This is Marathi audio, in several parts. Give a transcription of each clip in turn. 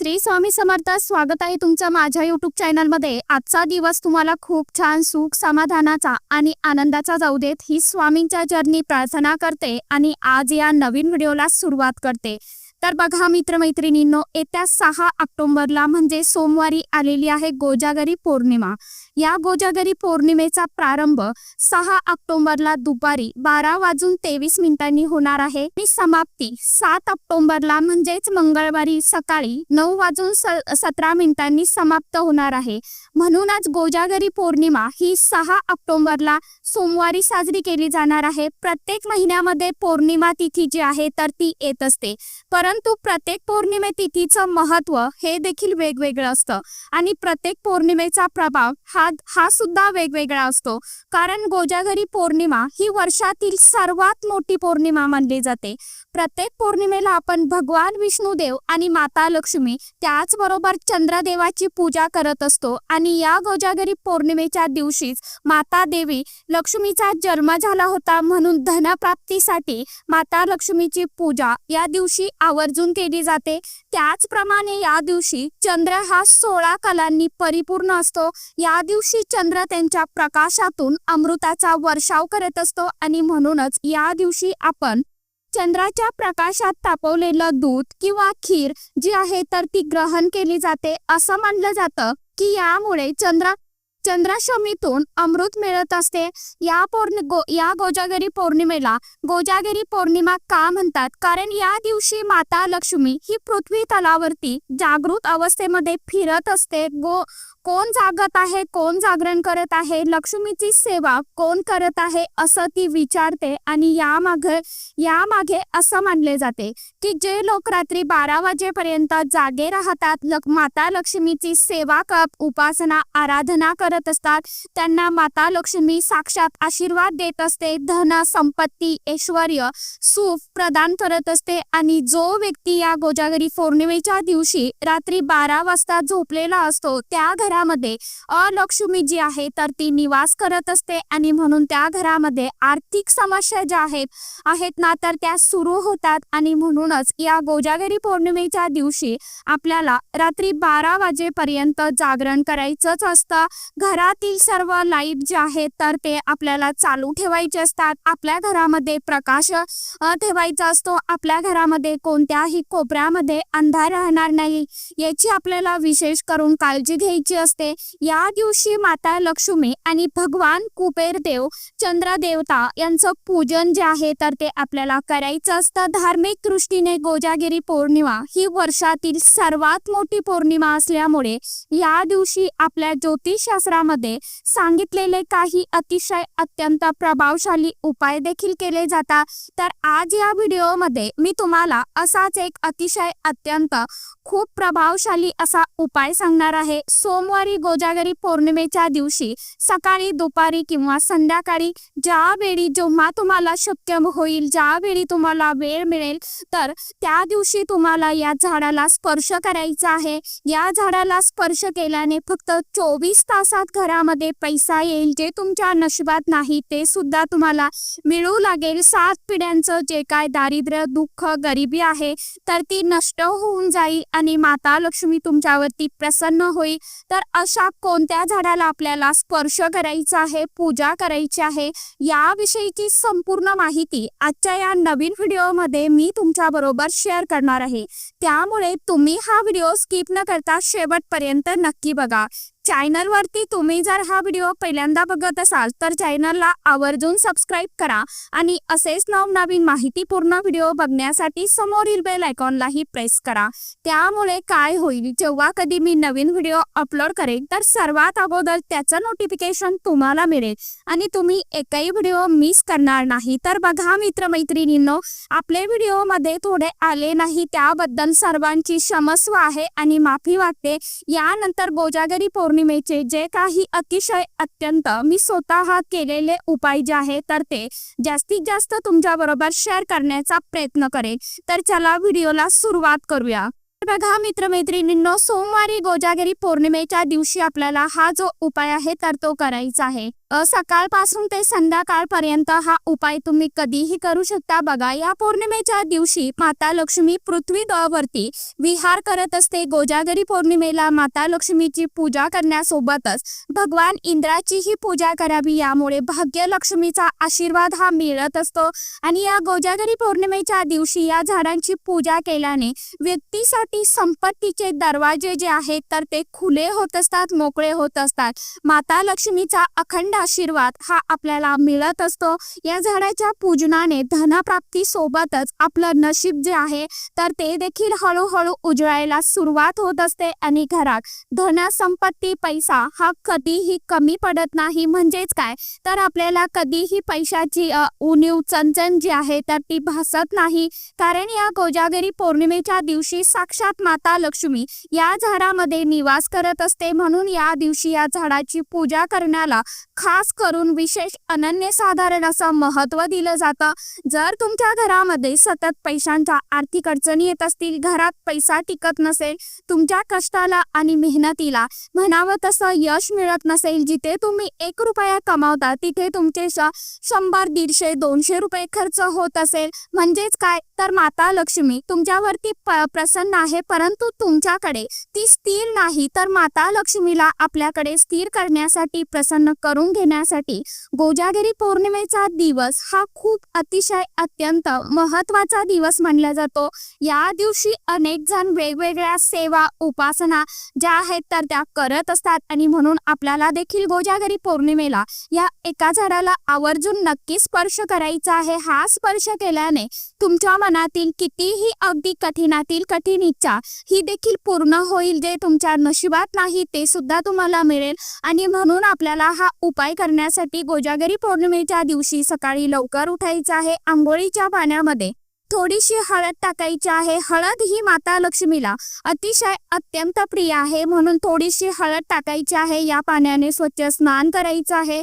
श्री स्वामी समर्थ स्वागत आहे तुमचं माझ्या युट्यूब चॅनलमध्ये आजचा दिवस तुम्हाला खूप छान सुख समाधानाचा आणि आनंदाचा जाऊ देत ही स्वामींच्या जर्नी प्रार्थना करते आणि आज या नवीन व्हिडिओला सुरुवात करते. तर बघा मित्रमैत्रिणींनो येत्या सहा ऑक्टोबरला म्हणजे सोमवारी आलेली आहे गोजागरी पौर्णिमा. या गोजागरी पौर्णिमेचा प्रारंभ सहा ऑक्टोबरला दुपारी बारा वाजून तेवीस मिनिटांनी होणार आहे. आणि समाप्ती सात ऑक्टोबरला म्हणजेच मंगळवारी सकाळी नऊ वाजून सतरा मिनिटांनी समाप्त होणार आहे. म्हणूनच गोजागरी पौर्णिमा ही सहा ऑक्टोबरला सोमवारी साजरी केली जाणार आहे. प्रत्येक महिन्यामध्ये पौर्णिमा तिथी जी आहे तर ती येत असते. परंतु प्रत्येक पौर्णिमे तिथीचं महत्त्व हे देखील वेगवेगळं असतं. आणि प्रत्येक पौर्णिमेचा प्रभाव हा हा सुद्धा वेगवेगळा असतो. कारण गोजागरी पौर्णिमा ही वर्षातील सर्वात मोठी पौर्णिमा मानली जाते. प्रत्येक पौर्णिमेला आपण भगवान विष्णुदेव आणि माता लक्ष्मी त्याचबरोबर चंद्रदेवाची पूजा करत असतो. आणि या गोजागरी पौर्णिमेच्या दिवशीच माता देवी लक्ष्मीचा जन्म झाला होता म्हणून धनप्राप्तीसाठी माता लक्ष्मीची पूजा या दिवशी आवर्जून केली जाते. त्याचप्रमाणे या दिवशी चंद्र हा सोळा कलांनी परिपूर्ण असतो. या दिवशी चंद्र त्यांच्या प्रकाशातून अमृताचा वर्षाव करत असतो. आणि म्हणूनच या दिवशी आपण चंद्राच्या प्रकाशात तापवलेलं दूध किंवा खीर जी आहे तर ती ग्रहण केली जाते. असं मानलं जातं की यामुळे चंद्र चंद्राशमीतून अमृत मिळत असते. या पौर्णि गो या गोजागिरी पौर्णिमेला गोजागिरी पौर्णिमा का म्हणतात? कारण या दिवशी माता लक्ष्मी ही पृथ्वी तलावरती जागृत अवस्थेमध्ये फिरत असते. गो कोण जागत आहे कोण जागरण करत आहे लक्ष्मीची सेवा कोण करत आहे असं ती विचारते आणि यामागे यामागे असं मानले जाते की जे लोक रात्री बारा वाजेपर्यंत जागे राहतात लक माता लक्ष्मीची सेवा कप उपासना आराधना करत असतात त्यांना माता लक्ष्मी साक्षात आशीर्वाद देत असते धन संपत्ती ऐश्वर सुख प्रदान करत असते आणि जो व्यक्ती या गोजागरी पौर्णिमेच्या दिवशी रात्री बारा वाजता झोपलेला असतो त्या घरामध्ये अलक्ष्मी जी आहे तर ती निवास करत असते. आणि म्हणून त्या घरामध्ये आर्थिक समस्या ज्या आहेत आहेत ना तर त्या सुरू होतात. आणि म्हणूनच या गोजागिरी पौर्णिमेच्या दिवशी आपल्याला रात्री बारा वाजेपर्यंत जागरण करायचंच असतं. घरातील सर्व लाइट जे आहेत तर ते आपल्याला चालू ठेवायचे असतात. आपल्या घरामध्ये प्रकाश ठेवायचा असतो. आपल्या घरामध्ये कोणत्याही कोपऱ्यामध्ये अंधार राहणार नाही. याची आपल्याला विशेष करून काळजी घ्यायची असते. या दिवशी माता लक्ष्मी आणि भगवान कुबेर देव चंद्र देवता यांचं पूजन जे आहे तर ते आपल्याला करायचं असतं. धार्मिक दृष्टीने गोजागिरी पौर्णिमा ही वर्षातील सर्वात मोठी पौर्णिमा असल्यामुळे या दिवशी आपल्या ज्योतिषशास्त्रामध्ये सांगितलेले काही अतिशय अत्यंत प्रभावशाली उपाय देखील केले जातात. तर आज या व्हिडिओमध्ये मी तुम्हाला असाच एक अतिशय अत्यंत खूप प्रभावशाली असा उपाय सांगणार आहे. सोमवारी गोजागरी पौर्णिमेच्या दिवशी सकाळी दुपारी किंवा संध्याकाळी ज्यावेळी जेव्हा तुम्हाला शक्य होईल ज्यावेळी तुम्हाला वेळ मिळेल तर त्या दिवशी तुम्हाला या झाडाला स्पर्श करायचा आहे. या झाडाला स्पर्श केल्याने फक्त चोवीस तासात घरामध्ये पैसा येईल जे तुमच्या नशिबात नाही ते सुद्धा तुम्हाला मिळू लागेल. सात पिढ्यांचं जे काय दारिद्र्य दुःख गरिबी आहे तर ती नष्ट होऊन जाईल. आणि माता लक्ष्मी तुमच्यावरती प्रसन्न होईल. तर अशा कोणत्या झाडाला आपल्याला स्पर्श करायचा आहे पूजा करायची आहे याविषयीची संपूर्ण माहिती आजच्या या नवीन व्हिडिओमध्ये मी तुमच्या बरोबर शेअर करणार आहे. त्यामुळे तुम्ही हा व्हिडिओ स्किप न करता शेवटपर्यंत नक्की बघा. चॅनलवरती तुम्ही जर हा व्हिडिओ पहिल्यांदा बघत असाल तर चॅनलला आवर्जून सबस्क्राईब करा आणि असेच नवनवीन माहितीपूर्ण व्हिडिओ बघण्यासाठी समोरील बेल आयकॉनलाही प्रेस करा. त्यामुळे काय होईल जेव्हा कधी मी नवीन व्हिडिओ अपलोड करेन तर सर्वात अगोदर त्याचं नोटिफिकेशन तुम्हाला मिळेल. आणि तुम्ही एकही व्हिडिओ मिस करणार नाही तर बघा मित्रमैत्रिणींनो आपले व्हिडिओमध्ये थोडे आले नाही त्याबद्दल सर्वांची क्षमस्व आहे आणि माफी वागते यानंतर गोजागरी पौर्णिमेचे जे काही अतिशय अत्यंत मी स्वतः केलेले उपाय जे आहे तर ते जास्तीत जास्त तुमच्या बरोबर शेअर करण्याचा प्रयत्न करेन. तर चला व्हिडिओला सुरुवात करूया. बघा मित्रमैत्रिणींनो सोमवारी गोजागिरी पौर्णिमेच्या दिवशी आपल्याला हा जो उपाय आहे तर तो करायचा आहे. सकाळपासून ते संध्याकाळपर्यंत हा उपाय तुम्ही कधीही करू शकता. बघा या पौर्णिमेच्या दिवशी माता लक्ष्मी पृथ्वी वरती विहार करत असते. गोजागरी पौर्णिमेला माता लक्ष्मीची पूजा करण्यासोबतच भगवान इंद्राचीही पूजा करावी. यामुळे भाग्यलक्ष्मीचा आशीर्वाद हा मिळत असतो. आणि या गोजागरी पौर्णिमेच्या दिवशी या झाडांची पूजा केल्याने व्यक्तीसाठी संपत्तीचे दरवाजे जे आहेत तर ते खुले होत असतात मोकळे होत असतात. माता लक्ष्मीचा अखंड आशीर्वाद हा आपल्याला मिळत असतो. या झाडाच्या पूजनाने धनप्राप्ती सोबतच आपलं नशीब जे आहे तर ते देखील हळूहळू उजळायला सुरुवात होत असते आणि घरात धन संपत्ती पैसा हा कधीही कमी पडत नाही. म्हणजेच काय? तर आपल्याला कधीही पैशाची उणीव चणचण जी आहे तर ती भासत नाही. कारण या गोजागरी पौर्णिमेच्या दिवशी साक्षात माता लक्ष्मी या झाडामध्ये निवास करत असते. म्हणून या दिवशी या झाडाची पूजा करण्याला खास करून विशेष अनन्यसाधारण असं महत्त्व दिलं जातं. जर तुमच्या घरामध्ये सतत पैशांच्या आर्थिक अडचणी येत असतील घरात पैसा टिकत नसेल तुमच्या कष्टाला आणि मेहनतीला म्हणावं तसं यश मिळत नसेल जिथे तुम्ही एक रुपया कमावता तिथे तुमचे शंभर दीडशे दोनशे रुपये खर्च होत असेल. म्हणजेच काय? तर माता लक्ष्मी तुमच्यावरती प- प्रसन्न आहे परंतु तुमच्याकडे ती स्थिर नाही. तर माता लक्ष्मीला आपल्याकडे स्थिर करण्यासाठी प्रसन्न करून घेण्यासाठी गोजागिरी पौर्णिमेचा दिवस हा खूप अतिशय अत्यंत महत्त्वाचा दिवस मानला जातो. या दिवशी अनेक जण वेगवेगळ्या सेवा उपासना ज्या आहेत तर त्या करत असतात आणि म्हणून आपल्याला देखील गोजागिरी पौर्णिमेला या एका झाडाला आवर्जून नक्की स्पर्श करायचा आहे. हा स्पर्श केल्याने तुमच्या मनातील कितीही अगदी कठीणातील कठीण इच्छा ही देखील पूर्ण होईल. जे तुमच्या नशिबात नाही ते सुद्धा तुम्हाला मिळेल आणि म्हणून आपल्याला हा उप उपाय करण्यासाठी गोजागरी पौर्णिमेच्या दिवशी सकाळी लवकर उठायचं आहे आंघोळीच्या पाण्यामध्ये. थोडीशी हळद टाकायची आहे. हळद ही माता लक्ष्मीला अतिशय अत्यंत प्रिय आहे. म्हणून थोडीशी हळद टाकायची आहे. या पाण्याने स्वच्छ स्नान करायचं आहे.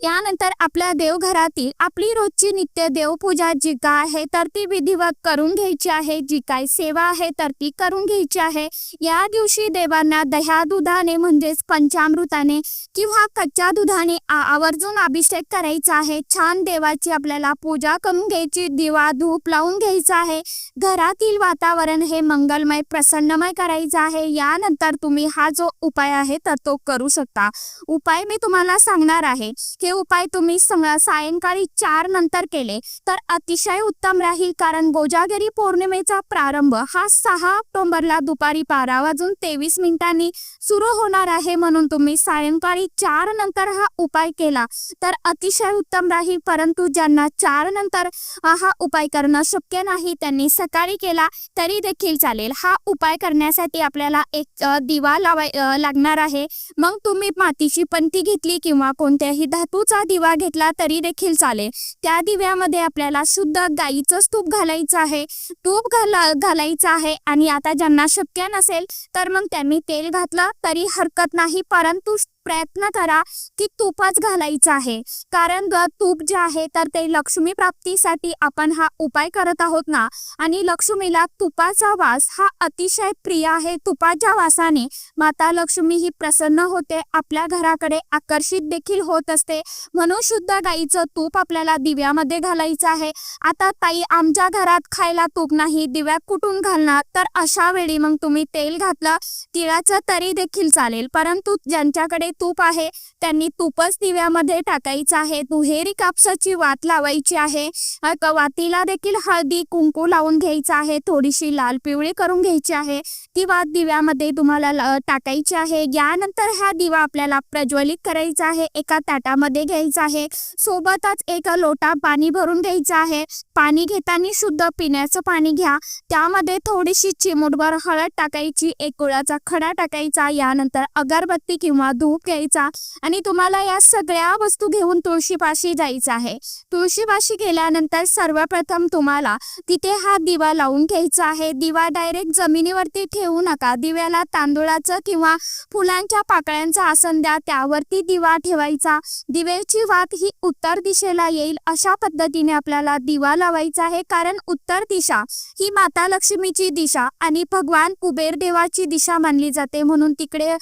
यानंतर आपल्या देवघरातील आपली रोजची नित्य देवपूजा जी काय आहे तर ती विधिवत करून घ्यायची आहे. जी काय सेवा आहे तर ती करून घ्यायची आहे. या दिवशी देवांना दह्या दुधाने म्हणजेच पंचामृताने किंवा कच्च्या दुधाने आवर्जून अभिषेक करायचा आहे. छान देवाची आपल्याला पूजा करून घ्यायची दिवा धूप लावून घ्यायचा आहे. घरातील वातावरण हे मंगलमय प्रसन्नमय करायचं आहे. यानंतर तुम्ही हा जो उपाय आहे तर तो करू शकता. उपाय मी तुम्हाला सांगणार आहे हे उपाय तुम्ही सायंकाळी चार नंतर केले. तर अतिशय उत्तम राहील कारण गोजागिरी पौर्णिमेचा प्रारंभ हा सहा ऑक्टोबरला दुपारी बारा वाजून तेवीस मिनिटांनी सुरू होणार आहे म्हणून तुम्ही सायंकाळी चार नंतर हा उपाय केला. तर अतिशय उत्तम राहील परंतु ज्यांना चार नंतर हा उपाय करणं शक्य नाही त्यांनी सकाळी केला तरी देखील चालेल. हा उपाय करण्यासाठी आपल्याला एक दिवा लावाय लागणार आहे. मग तुम्ही मातीची पंती घेतली किंवा कोणत्याही धातूचा दिवा घेतला तरी देखील चालेल. त्या दिव्यामध्ये आपल्याला शुद्ध गाईचं तूप घालायचं आहे. तूप घाला घालायचं आहे आणि आता ज्यांना शक्य नसेल तर मग त्यांनी तेल घातलं तरी हरकत नाही परंतु प्रयत्न करा की तुपच घालायचं आहे. कारण तूप जे आहे तर ते लक्ष्मी प्राप्तीसाठी आपण हा उपाय करत आहोत ना. आणि लक्ष्मीला तुपाचा वास हा अतिशय प्रिय आहे. तुपाच्या वासाने माता लक्ष्मी ही प्रसन्न होते. आपल्या घराकडे आकर्षित देखील होत असते. म्हणून शुद्ध गाईचं तूप आपल्याला दिव्यामध्ये घालायचं आहे. आता ताई आमच्या घरात खायला तूप नाही दिव्यात कुठून घालणार? तर अशा वेळी मग तुम्ही तेल घातलं तिळाचं तरी देखील चालेल. परंतु ज्यांच्याकडे तूप आहे. त्यांनी तूपच दिव्यामध्ये टाकायचं आहे. दुहेरी कापसाची वात लावायची आहे. क- वातीला देखील हळदी कुंकू लावून घ्यायचं आहे. थोडीशी लाल पिवळी करून घ्यायची आहे. ती वात दिव्यामध्ये तुम्हाला ल- टाकायची आहे. यानंतर हा दिवा आपल्याला प्रज्वलित करायचा आहे. एका ताटामध्ये घ्यायचा आहे. सोबतच एक लोटा पाणी भरून घ्यायचं आहे. पाणी घेताना शुद्ध पिण्याचं पाणी घ्या. त्यामध्ये थोडीशी चिमूटभर हळद टाकायची एक गुळाचा खडा टाकायचा यानंतर अगरबत्ती किंवा धूप घ्यायचा आणि तुम्हाला या सगळ्या वस्तू घेऊन तुळशीपाशी जायचं आहे. तुळशीपाशी गेल्यानंतर सर्वप्रथम तुम्हाला तिथे हा दिवा लावून घ्यायचा आहे. दिवा डायरेक्ट जमिनीवरती ठेवू नका. दिव्याला तांदूळाचं किंवा फुलांच्या पाकळ्यांचं आसन द्या. त्यावरती दिवा ठेवायचा. दिव्याची वात ही उत्तर दिशेला येईल. अशा पद्धतीने आपल्याला दिवा लावायचा आहे. कारण उत्तर दिशा ही माता लक्ष्मीची दिशा आणि भगवान कुबेर देवाची दिशा मानली जाते. म्हणून तिकडे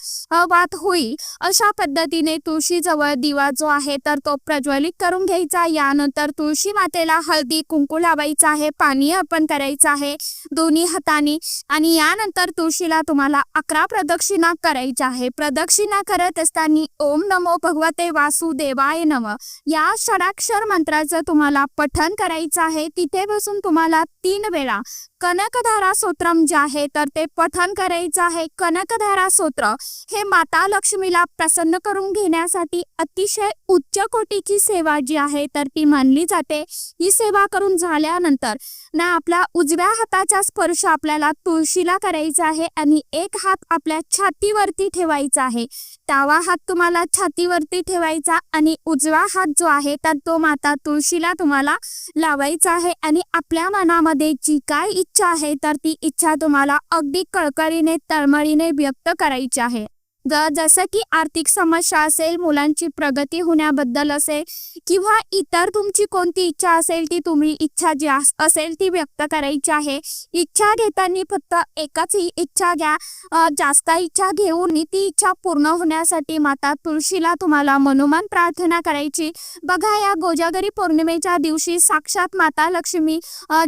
वात होईल अशा पद्धतीने तुळशीजवळ दिवा जो आहे तर तो प्रज्वलित करून घ्यायचा. यानंतर तुळशी मातेला हळदी कुंकू लावायचा आहे पाणी अर्पण करायचं आहे दोन्ही हाताने. आणि यानंतर तुळशीला तुम्हाला अकरा प्रदक्षिणा करायच्या आहे. प्रदक्षिणा करत असताना ओम नमो भगवते वासुदेवाय नम. या षडाक्षर मंत्राचं तुम्हाला पठन करायचं आहे. तिथे बसून तुम्हाला तीन वेळा कनकधारा स्तोत्रम जे आहे तर ते पठन करायचं आहे. कनकधारा स्तोत्र हे माता लक्ष्मीला प्रसन्न करून घेण्यासाठी अतिशय उच्च कोटीची सेवा जी आहे तर ती मानली जाते. ही सेवा करून झाल्यानंतर ना आपल्या उजव्या हाताचा स्पर्श आपल्याला तुळशीला करायचा आहे आणि एक हात आपल्या छातीवरती ठेवायचा आहे. डावा हात तुम्हाला छातीवरती ठेवायचा आणि उजवा हात जो आहे तर तो माता तुळशीला तुम्हाला लावायचा आहे आणि आपल्या मनामध्ये जी काय इच्छा आहे तर ती इच्छा तुम्हाला अगदी कळकळीने तळमळीने व्यक्त करायची आहे. जसं की आर्थिक समस्या असेल मुलांची प्रगती होण्याबद्दल असेल किंवा इतर तुमची कोणती इच्छा असेल ती तुम्ही इच्छा जी असेल ती व्यक्त करायची आहे. इच्छा घेताना फक्त एकच ही इच्छा घ्या. जास्त इच्छा घेऊन ती इच्छा पूर्ण होण्यासाठी माता तुळशीला तुम्हाला मनोमान प्रार्थना करायची. बघा या गोजागरी पौर्णिमेच्या दिवशी साक्षात माता लक्ष्मी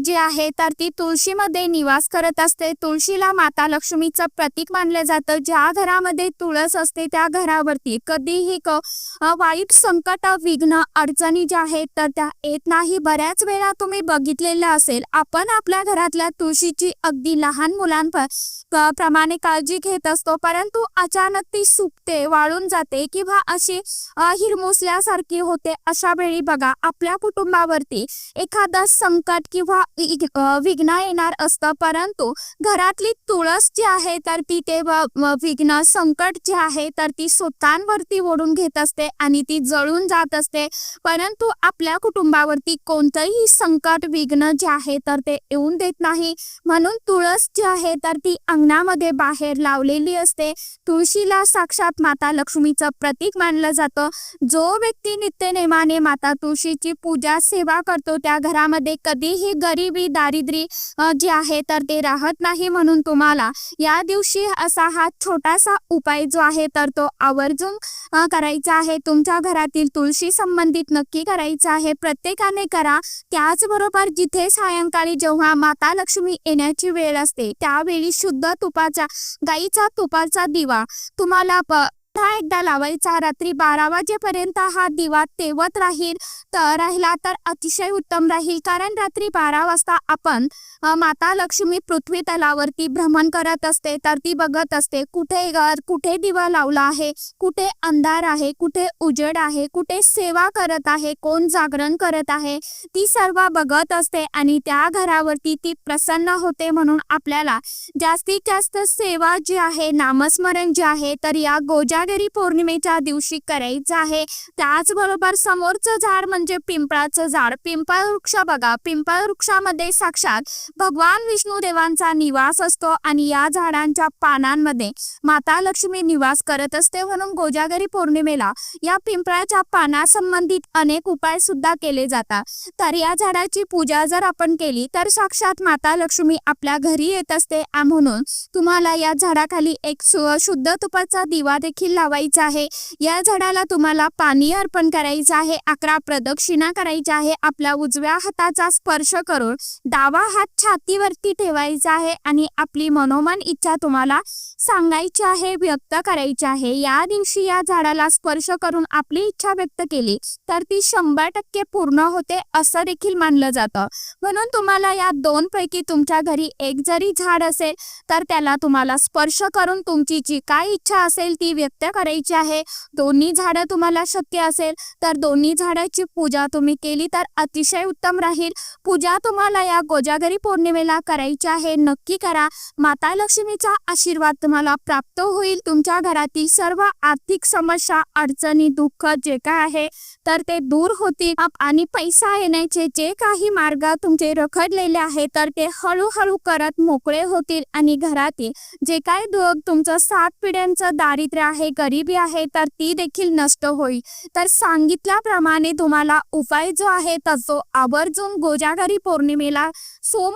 जी आहे तर ती तुळशीमध्ये निवास करत असते. तुळशीला माता लक्ष्मीचं प्रतीक मानलं जातं. ज्या घरामध्ये तुळस असते त्या घरावरती. कधीही क वाईट संकट विघ्न अडचणी ज्या आहेत तर त्या येत नाही. बऱ्याच वेळा तुम्ही बघितलेलं असेल आपण आपल्या घरातल्या तुळशीची अगदी लहान मुलांपर प्रमाणे काळजी घेत असतो. परंतु अचानक ती सुकते वाळून जाते किंवा अशी हिरमुसल्यासारखी होते. अशा वेळी बघा आपल्या कुटुंबावरती एखादं संकट किंवा विघ्न येणार असतं. परंतु घरातली तुळस जी आहे तर ती ते विघ्न संकट जी आहे तर ती स्वतःवरती ओढून घेत असते आणि ती जळून जात असते. परंतु आपल्या कुटुंबावरती कोणतंही संकट विघ्न जे आहे तर ते येऊन देत नाही. म्हणून तुळस जी आहे तर ती अंगणामध्ये बाहेर लावलेली असते. तुळशीला साक्षात माता लक्ष्मीचं प्रतीक मानलं जातं. जो व्यक्ती नित्यनेमाने माता तुळशीची पूजा सेवा करतो त्या घरामध्ये कधीही गरिबी दारिद्र्य जे आहे तर ते राहत नाही म्हणून तुम्हाला या दिवशी असा हा छोटासा उपाय जो आहे तर तो आवर्जून करायचा आहे. तुमच्या घरातील तुळशी संबंधित नक्की करायचा आहे. प्रत्येकाने करा. त्याचबरोबर जिथे सायंकाळी जेव्हा माता लक्ष्मी येण्याची वेळ असते त्यावेळी शुद्ध तुपाचा गाईचा तुपाचा दिवा. तुम्हाला प- पुन्हा एकदा लावायचा. रात्री बारा वाजेपर्यंत हा दिवा तेवत राहील तर राहिला तर अतिशय उत्तम राहील. कारण रात्री बारा वाजता आपण माता लक्ष्मी पृथ्वी तलावरती भ्रमण करत असते तर ती बघत असते कुठे घर कुठे दिवा लावला आहे कुठे अंधार आहे कुठे उजेड आहे कुठे सेवा करत आहे कोण जागरण करत आहे ती सर्व बघत असते आणि त्या घरावरती ती प्रसन्न होते म्हणून आपल्याला जास्तीत जास्त सेवा जी आहे नामस्मरण जे आहे तर या गोजागिरी पौर्णिमेच्या दिवशी करायचं आहे. त्याचबरोबर समोरचं झाड म्हणजे पिंपळाचं झाड. पिंपळ वृक्ष बघा पिंपळ वृक्षामध्ये साक्षात भगवान विष्णू देवांचा निवास असतो आणि या झाडांच्या पानांमध्ये माता लक्ष्मी निवास करत असते म्हणून गोजागरी पौर्णिमेला या पिंपळाच्या पानासंबंधित अनेक उपाय सुद्धा केले जातात. तर या झाडाची पूजा जर आपण केली तर साक्षात माता लक्ष्मी आपल्या घरी येत असते. म्हणून तुम्हाला या झाडाखाली एक सु- शुद्ध तुपाचा दिवा देखील लावायचा आहे. या झाडाला तुम्हाला पाणी अर्पण करायचं आहे अकरा प्रदक्षिणा करायची आहे. आपल्या उजव्या हाताचा स्पर्श करून डावा हात छातीवरती ठेवायचा आहे आणि आपली मनोमन इच्छा तुम्हाला सांगायची आहे व्यक्त करायची आहे. या दिवशी या झाडाला स्पर्श करून आपली इच्छा व्यक्त केली तर ती शंभर टक्के पूर्ण होते असं देखील मानलं जातं. म्हणून तुम्हाला या दोन पैकी तुमच्या घरी एक जरी झाड असेल तर त्याला तुम्हाला स्पर्श करून तुमची जी काय इच्छा असेल ती व्यक्त करायची आहे. दोन्ही झाडं तुम्हाला शक्य असेल तर दोन्ही झाडाची पूजा तुम्ही केली तर अतिशय उत्तम राहील. पूजा तुम्हाला या गोजागरी पौर्णिमेला करायची आहे नक्की करा. माता लक्ष्मीचा आशीर्वाद तुम्हाला प्राप्त होईल. तुमच्या घरातील सर्व आर्थिक समस्या अडचणी दुःख जे काय आहे तर ते दूर होतील. आणि पैसा येण्याचे जे काही मार्ग तुमचे रखडलेले आहे तर ते हळूहळू करत मोकळे होतील. आणि घरातील जे काय दुःख तुमचं सात पिढ्यांचं दारिद्र्य आहे गरिबी आहे तर ती देखील नष्ट होईल. तर सांगितल्याप्रमाणे तुम्हाला उपाय जो आहे तसो आवर्जून गोजागरी पौर्णिमेला सोम